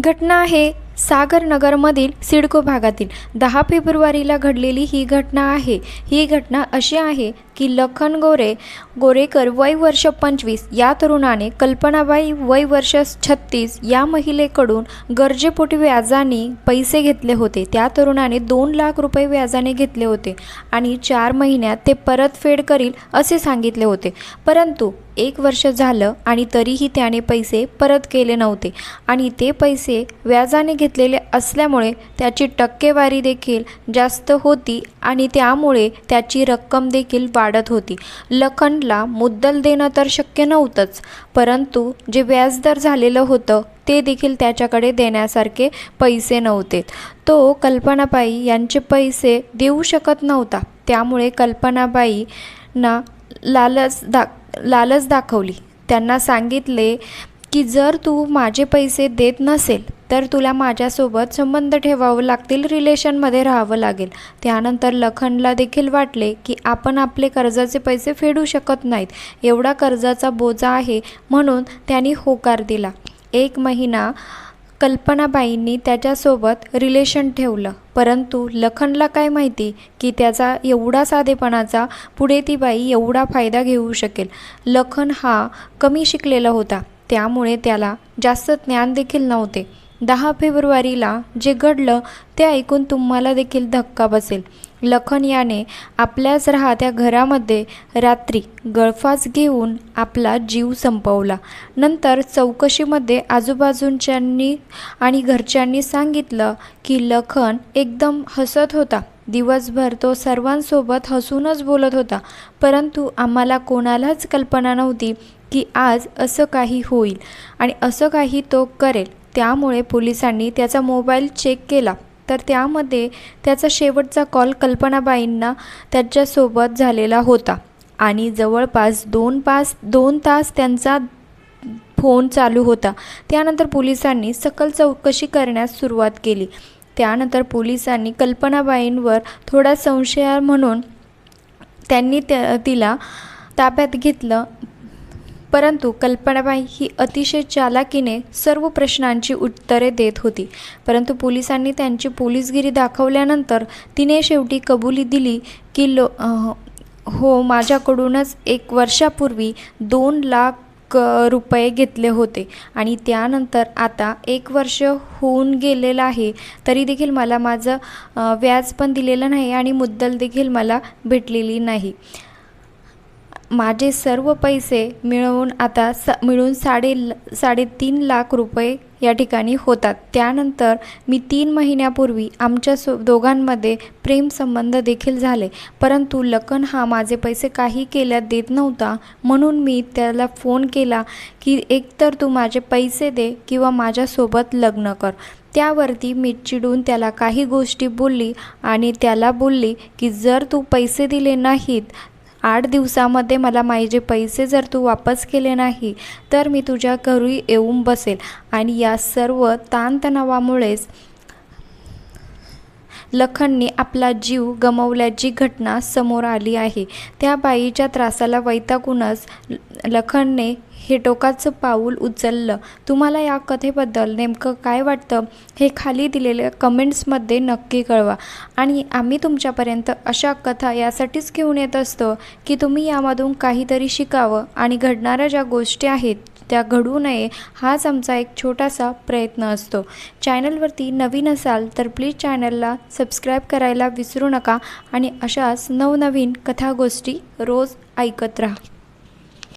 घटना आहे. सागरनगरमधील सिडको भागातील दहा फेब्रुवारीला घडलेली ही घटना आहे. ही घटना अशी आहे की लखन गोरे गोरेकर वय वर्ष पंचवीस. या तरुणाने कल्पनाबाई वय वर्ष छत्तीस. या महिलेकडून गरजेपोटी व्याजाने पैसे घेतले होते. त्या तरुणाने दोन लाख रुपये व्याजाने घेतले होते आणि चार महिन्यात ते परतफेड करील असे सांगितले होते. परंतु एक वर्ष झालं आणि तरीही त्याने पैसे परत केले नव्हते आणि ते पैसे व्याजाने घेतलेले असल्यामुळे त्याची टक्केवारी देखील जास्त होती आणि त्यामुळे त्याची रक्कम देखील वाढत होती. लखनला मुद्दल देणं तर शक्य नव्हतंच परंतु जे व्याजदर झालेलं होतं ते देखील त्याच्याकडे देण्यासारखे पैसे नव्हते. तो कल्पनाबाई यांचे पैसे देऊ शकत नव्हता. त्यामुळे कल्पनाबाईंना लालच दा लालच दाखवली. त्यांना सांगितले की जर तू माझे पैसे देत नसेल तर तुला माझ्यासोबत संबंध ठेवावं लागतील रिलेशनमध्ये राहावं लागेल. त्यानंतर लखनला देखील वाटले की आपण आपले कर्जाचे पैसे फेडू शकत नाहीत. एवढा कर्जाचा बोजा आहे म्हणून त्यांनी होकार दिला. एक महिना कल्पनाबाईंनी त्याच्यासोबत रिलेशन ठेवलं. परंतु लखनला काय माहिती की त्याचा एवढा साधेपणाचा पुढे ती बाई एवढा फायदा घेऊ शकेल. लखन हा कमी शिकलेला होता. त्यामुळे त्याला जास्त ज्ञान देखील नव्हते. दहा फेब्रुवारीला जे घडलं ते ऐकून तुम्हाला देखील धक्का बसेल. लखन याने आपल्याच राहत्या घरामध्ये रात्री गळफास घेऊन आपला जीव संपवला. नंतर चौकशीमध्ये आजूबाजूंच्यांनी आणि घरच्यांनी सांगितलं की लखन एकदम हसत होता. दिवसभर तो सर्वांसोबत हसूनच बोलत होता. परंतु आम्हाला कोणालाच कल्पना नव्हती की आज असं काही होईल आणि असं काही तो करेल. त्यामुळे पोलिसांनी त्याचा मोबाईल चेक केला. तर त्यामध्ये त्याचा शेवटचा कॉल कल्पनाबाईंना त्याच्यासोबत झालेला होता. आणि जवळपास दोन पास दोन तास त्यांचा फोन चालू होता. त्यानंतर पोलिसांनी सकल चौकशी करण्यास सुरुवात केली. त्यानंतर पोलिसांनी कल्पनाबाईंवर थोडा संशय म्हणून त्यांनी त्या तिला ताब्यात घेतलं. परंतु कल्पनाबाई ही अतिशय चालाकीने सर्व प्रश्नांची उत्तरे देत होती. परंतु पोलिसांनी त्यांची पोलीसगिरी दाखवल्यानंतर तिने शेवटी कबुली दिली की लो हो माझ्याकडूनच एक वर्षापूर्वी दोन लाख रुपये घेतले होते आणि त्यानंतर आता एक वर्ष होऊन गेलेलं आहे. तरी देखील मला माझं व्याज पण दिलेलं नाही आणि मुद्दल देखील मला भेटलेली नाही. माझे सर्व पैसे मिळवून आता स मिळून साडे साडेतीन लाख रुपये या ठिकाणी होतात. त्यानंतर मी तीन महिन्यापूर्वी आमच्या सो दोघांमध्ये प्रेमसंबंध देखील झाले. परंतु लखन हा माझे पैसे काही केल्या देत नव्हता. म्हणून मी त्याला फोन केला की एकतर तू माझे पैसे दे किंवा माझ्यासोबत लग्न कर. त्यावरती मी चिडून त्याला काही गोष्टी बोलली आणि त्याला बोलली की जर तू पैसे दिले नाहीत आठ दिवसामध्ये मला माझे पैसे जर तू वापस केले नाही तर मी तुझ्या घरी येऊन बसेल. आणि या सर्व ताणतणावामुळेच लखनने आपला जीव गमावल्याची घटना समोर आली आहे. त्या बाईच्या त्रासाला वैतागूनच लखनने हे टोकाचं पाऊल उचललं. तुम्हाला या कथेबद्दल नेमकं काय वाटतं हे खाली दिलेल्या कमेंट्समध्ये नक्की कळवा. आणि आम्ही तुमच्यापर्यंत अशा कथा यासाठीच घेऊन येत असतो की तुम्ही यामधून काहीतरी शिकावं आणि घडणाऱ्या ज्या गोष्टी आहेत त्या घडू नये हाच आमचा एक छोटासा प्रयत्न असतो. चॅनलवरती नवीन असाल तर प्लीज चॅनलला सबस्क्राईब करायला विसरू नका आणि अशाच नवनवीन कथा गोष्टी रोज ऐकत राहा.